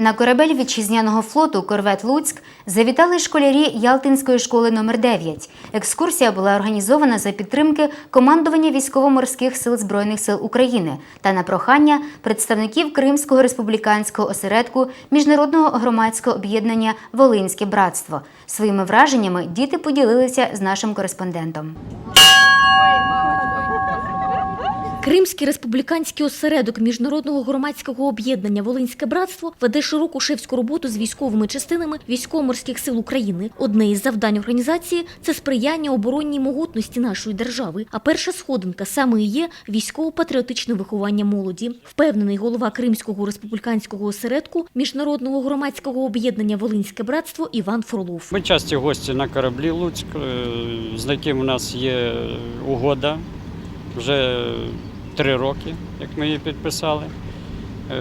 На корабель вітчизняного флоту Корвет Луцьк завітали школярі Ялтинської школи номер 9 Екскурсія була організована за підтримки командування військово-морських сил Збройних сил України та на прохання представників Кримського республіканського осередку міжнародного громадського об'єднання Волинське братство. Своїми враженнями діти поділилися з нашим кореспондентом. Кримський республіканський осередок міжнародного громадського об'єднання Волинське братство веде широку шефську роботу з військовими частинами військово-морських сил України. Одне із завдань організації це сприяння оборонній могутності нашої держави. А перша сходинка саме і є військово-патріотичне виховання молоді. Впевнений голова Кримського республіканського осередку міжнародного громадського об'єднання Волинське братство Іван Фролов. Ми часті гості на кораблі Луцьк, е, з яким у нас є угода вже три роки, як ми її підписали. Е,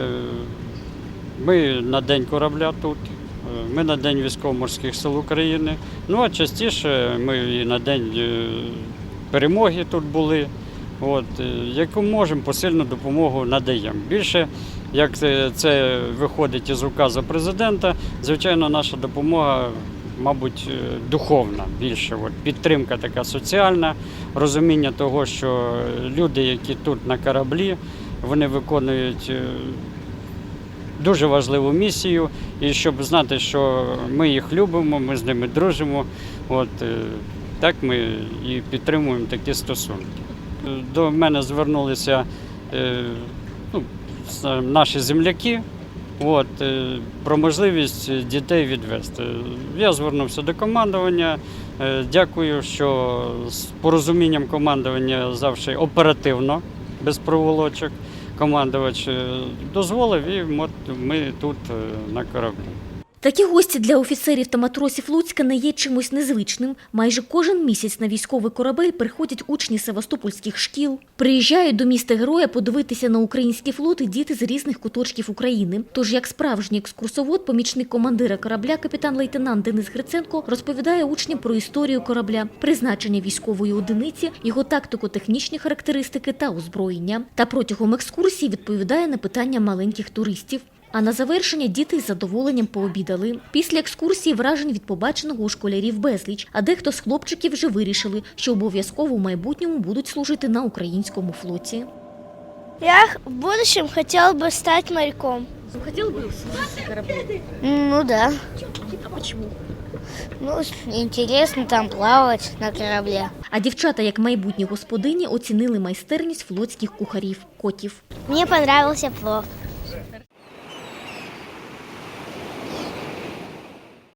Ми на день корабля тут, е, ми на День військово-морських сил України. Ну а частіше ми і на день е, перемоги тут були. От, яку можемо, посильну допомогу надаємо. Більше, як це виходить із указу президента, звичайно, наша допомога, мабуть, е, духовна більше. От, підтримка така соціальна, розуміння того, що люди, які тут на кораблі, вони виконують е, дуже важливу місію. І щоб знати, що ми їх любимо, ми з ними дружимо. От, е, так ми і підтримуємо такі стосунки. До мене звернулися ну, наші земляки от, е, про можливість дітей відвести. Я звернувся до командування. Е, Дякую, що з порозумінням командування завжди оперативно, без проволочок. Командувач е, дозволив, і ми тут на кораблі. Такі гості для офіцерів та матросів Луцька не є чимось незвичним. Майже кожен місяць на військовий корабель приходять учні севастопольських шкіл. Приїжджають до міста героя подивитися на український флот і діти з різних куточків України. Тож, як справжній екскурсовод, помічник командира корабля, капітан-лейтенант Денис Гриценко розповідає учням про історію корабля, призначення військової одиниці, його тактико-технічні характеристики та озброєння. Та протягом екскурсії відповідає на питання маленьких туристів. А на завершення діти із задоволенням пообідали. Після екскурсії вражень від побаченого у школярів безліч, а дехто з хлопчиків вже вирішили, що обов'язково в майбутньому будуть служити на українському флоті. Я в будущем хотел бы стать моряком. Хотів би служити кораблі? Ну да. А чому? Ну, интересно там плавать на корабле. А дівчата, як майбутні господині, оцінили майстерність флотських кухарів котів. Мне понравился плов.